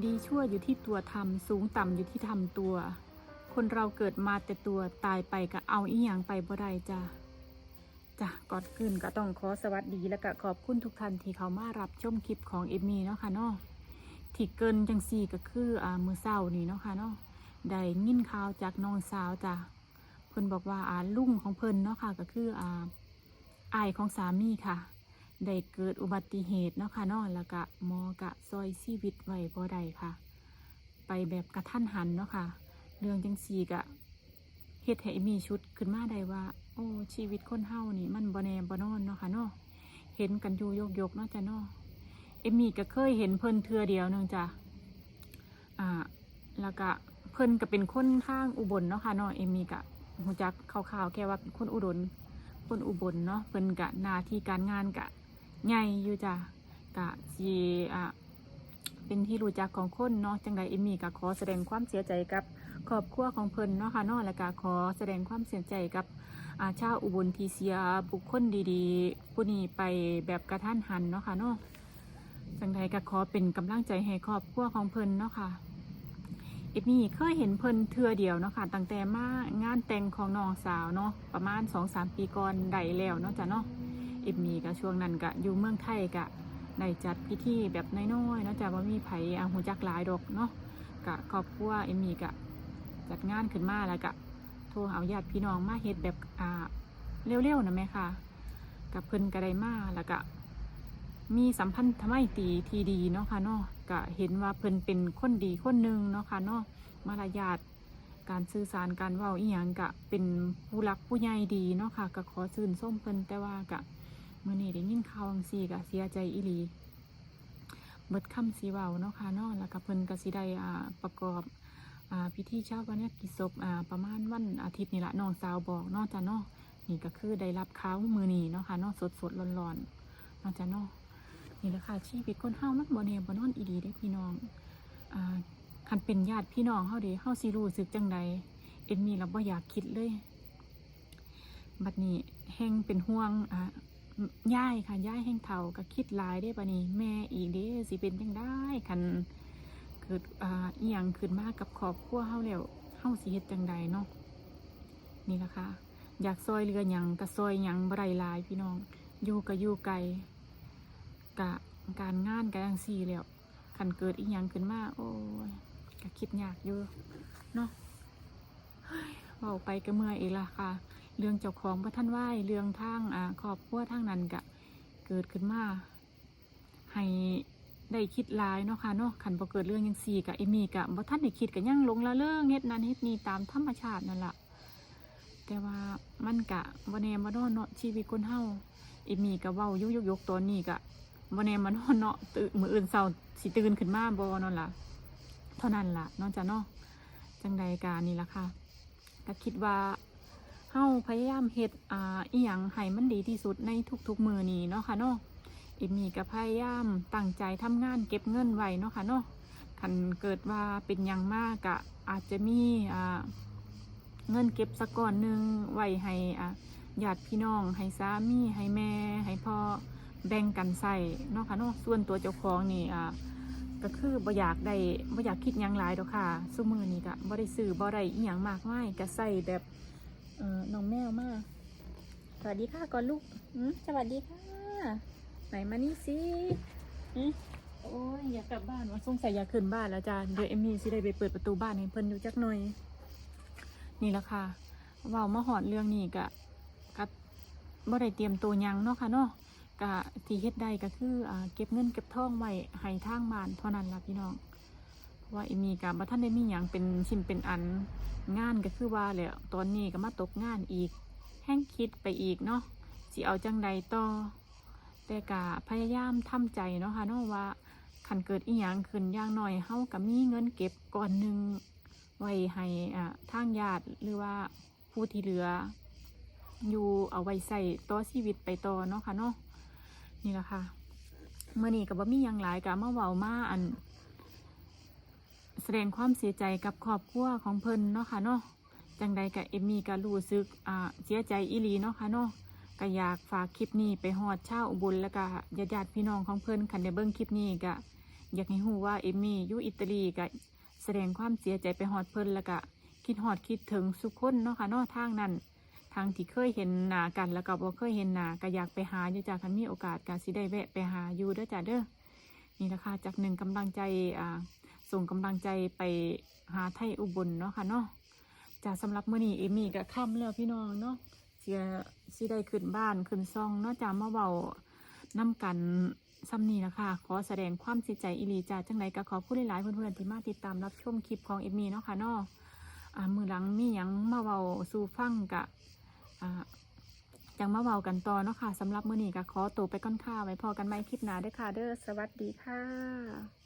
ดีชั่วอยู่ที่ตัวทำสูงต่ำอยู่ที่ทำตัว คนเราเกิดมาแต่ตัวตายไปก็เอาอีหยังไปบ่ได้จ้ะจ้ะก่อนอื่นก็ต้องขอสวัสดีและก็ขอบคุณทุกท่านที่เขามารับชมคลิปของเอมี่เนาะค่ะเนาะที่เกินจังสี่ก็คืออ่ามือเศร้านี่เนาะค่ะเนาะได้ยินข่าวจากน้องสาวจ้ะเพิ่นบอกว่าอ่าลุงของเพิ่นเนาะค่ะก็คืออ่าอายของสามีค่ะ ได้เกิดอุบัติเหตุเนาะค่ะเนาะแล้วก็หมอกะซอยชีวิตไว้บ่ได้ค่ะ ไปแบบกระทันหันเนาะค่ะ เรื่องจังสีกะเฮ็ดให้มีชุดขึ้นมาได้ว่า โอ้ชีวิตคนเฮานี่ มันบ่แน่บ่นอนเนาะค่ะเนาะเห็นกันอยู่ยกยกเนาะจ้ะเนาะเอมมี่ก็เคยเห็นเพิ่นเทือเดียวนึงจ้ะอ่าแล้วก็เพิ่นก็เป็นคนทางอุบลเนาะค่ะเนาะเอมมี่ก็รู้จักคร่าวๆแค่ว่าเป็นคนอุดรคนอุบลเนาะเพิ่นกะหน้าที่การงานกะ ใหญ่อยู่จ้ะกะสิอ่าเป็นที่รู้จักของคนเนาะจังใดเอมมี่ก็ขอแสดงความเสียใจกับครอบครัวของเพิ่นเนาะค่ะเนาะและก็ขอแสดงความเสียใจกับอาชาวอุบลทีเสียบุคคลดีๆผู้นี้ไปแบบกระทันหันเนาะค่ะเนาะจังใดก็ขอเป็นกำลังใจให้ครอบครัวของเพิ่นเนาะค่ะเอมมี่เคยเห็นเพิ่นเทือเดียวเนาะค่ะตั้งแต่มางานแต่งของน้องสาวเนาะประมาณ2-3ปีก่อนได้แล้วเนาะจ้ะเนาะ เอมมี่ก็ช่วงนั้นก็อยู่เมืองไทยก็ได้จัดพิธีแบบน้อยๆเนาะจ้ะว่ามีไผอาหูจักหลายดอกเนาะกะครอบครัวเอมมี่กะจัดงานขึ้นมาแล้วกะโทรเอาญาติพี่น้องมาเฮ็ดแบบอ่าเร็วๆนะแม่ค่ะ กับเพิ่นก็ได้มาแล้วก็มีสัมพันธ์ทำไมตีทีดีเนาะค่ะเนาะก็เห็นว่าเพิ่นเป็นคนดีคนหนึ่งเนาะค่ะเนาะมารยาทการสื่อสารการเว้าอีหยังกะเป็นผู้รักผู้ใหญ่ดีเนาะค่ะก็ขอชื่นส้มเพิ่นแต่ว่ากะ มื่อนี้ได้ยินข่าวจังซี่ก็เสียใจอีหลีเบิดคำสีเว้าเนาะค่ะเนาะแล้วก็เพิ่นก็สิได้อ่าประกอบอ่าพิธีชาปนกิจศพอ่าประมาณวันอาทิตย์นี่ละน้องสาวบอกเนาะจ้ะเนาะนี่ก็คือได้รับข่าวมือนี้เนาะค่ะเนาะสดๆร้อนๆเนาะจ้ะเนาะนี่แหละค่ะชีวิตคนเฮามันบ่แน่บ่นอนอีหลีเด้พี่น้องอ่าคันเป็นญาติพี่น้องเฮาเด้เฮาสิรู้สึกจังใดเอ็มมี่เราบ่อยากคิดเลย บัดนี้แฮงเป็นห่วงอ่า ย่ายค่ะย่ายแห่งเทาก็คิดลายได้ปะนี่แม่อีเด้สิเป็นจังได้คันเกิดอ่าอียงขึ้นมากกับครอบครัวเฮาแล้วเฮาสิเฮ็ดจังใดเนาะนี่ล่ะค่ะ อยากซอยเรือหยังก็ซอยหยังบ่ได้ลายพี่น้อง อยู่ก็อยู่ไกลกะการงานก็จังซี่แล้วคันเกิดอีหยังขึ้นมาโอ้ยก็คิดยากอยู่เนาะเฮ้ยเว้าไปก็เมื่อยอีกละค่ะ เรื่องเจ้าของพระท่านไหวเรื่องทางอ่าครอบครัวทางนั้นกะเกิดขึ้นมาให้ได้คิดลายเนาะค่ะเนาะขันพอเกิดเรื่องยังสี่กะเอมี่กะบ่ท่านได้คิดกะยังหลงละเรื่องเฮ็ดนั้นเฮ็ดนี้ตามธรรมชาตินั่นแหละแต่ว่ามันกะบ่แน่บ่นอนเนาะชีวิตคนเฮาเอมี่กะเว้ายุกยกยกตอนนี้กะบ่แน่บ่นอนเนาะตื่นมื้ออื่นเช้าสิตื่นขึ้นมาบ่นั่นล่ะเท่านั้นล่ะนาะจ้ะเนาะจังใดกานี่ล่ะค่ะก็คิดว่า เฮาพยายามเฮ็ดอ่าอีหยังให้มันดีที่สุดในทุกๆมือนี้เนาะค่ะเนาะเอมมี่ก็พยายามตั้งใจทำงานเก็บเงินไว้เนาะค่ะเนาะคันเกิดว่าเป็นยังมากกะอาจจะมีอ่าเงินเก็บสักก้อนหนึ่งไว้ให้อ่าญาติพี่น้อง ให้สามีให้แม่ ให้พ่อแบ่งกันใส่เนาะค่ะเนาะส่วนตัวเจ้าของนี่อ่าก็คือบ่อยากได้บ่อยากคิดยังหลายดอกค่ะซุมือนี้ก็บ่ได้ซื้อบ่ได้อีหยังมากมายก็ใส่แบบ น้องแมวมาสวัสดีค่ะก่อนลูกอืมสวัสดีค่ะ ไหนมานี่สิอืมโอ้ยอยากกลับบ้านว่าสงสัยอยากขึ้นบ้านแล้วจ้าเดี๋ยวเอมมี่สิได้ไปเปิดประตูบ้านให้เพิ่นอยู่จักหน่อย นี่แหละค่ะว่ามาหอดเรื่องนี้กะกับบ่ได้เตรียมตัวยังเนาะค่ะเนาะกะที่เฮ็ดได้ก็คืออเก็บเงินเก็บทองไว้ให้ทางบ้านเท่านั้นล่ะพี่น้อง ว่าอมมี่กับบ่ท่านได้มีหยังเป็นชิ้นเป็นอันงานก็คือว่าแหละตอนนี้ก็มาตกงานอีก แห้งคิดไปอีกเนาะสิเอาจังใดต่อ แต่กะพยายามทำใจเนาะค่ะเนาะว่าคันเกิดอีหยังขึ้นอย่างหน่อยเฮาก็มีเงินเก็บก่อนหนึ่งไว้ให้อ่าทางญาติหรือว่าผู้ที่เหลือ อยู่เอาไว้ใส่ต่อชีวิตไปต่อเนาะค่ะเนาะนี่แหละค่ะเมื่อนี้ก็บ่มีหยังหลายกะมาเว้ามาอัน แสดงความเสียใจกับครอบครัวของเพิ่นเนาะค่ะเนาะจังใดกับเอมมี่ก็รู้สึกอ่าเสียใจอีหลีเนาะค่ะเนาะก็อยากฝากคลิปนี้ไปฮอดชาวอุบลแล้วก็ญาติๆพี่น้องของเพิ่นคันได้เบิ่งคลิปนี้ก็อยากให้ฮู้ว่าเอมมี่อยู่อิตาลีก็แสดงความเสียใจไปฮอดเพิ่นแล้วก็คิดฮอดคิดถึงสุกคนเนาะค่ะเนาะทางนั้นทางที่เคยเห็นหน้ากันแล้วก็บ่เคยเห็นหน้าก็อยากไปหาอยู่จ้ะคันมีโอกาสก็สิได้แวะไปหาอยู่เด้อจ้ะเด้อนี่ละค่ะจากหนึ่งกำลังใจอ่า ส่งกำลังใจไปหาไทยอุบลเนาะค่ะเนาะจ้ะสำหรับมื้อนี้เอมี่ก็ค่ำแล้วพี่น้องเนาะเสียสิได้ขึ้นบ้านขึ้นซ่องเนาะจ้ะมาเว้านํกันซ้ำนี้นะคะขอแสดงความเสียใจอีหลีจ้ะจังไดก็ขอผู้หลายๆเพื่อนๆที่มาติดตามรับชมคลิปของเอมี่เนาะค่ะเนาะมือหลังมีหยังมาเว้าสู่ฟังกะจังมาเว้ากันต่อเนาะค่ะสำหรับมื้อนี้ก็ขอตัวไปก่อนค่ะไว้พอกันใหมคลิปหน้าด้อค่ะเด้อสวัสดีค่ะ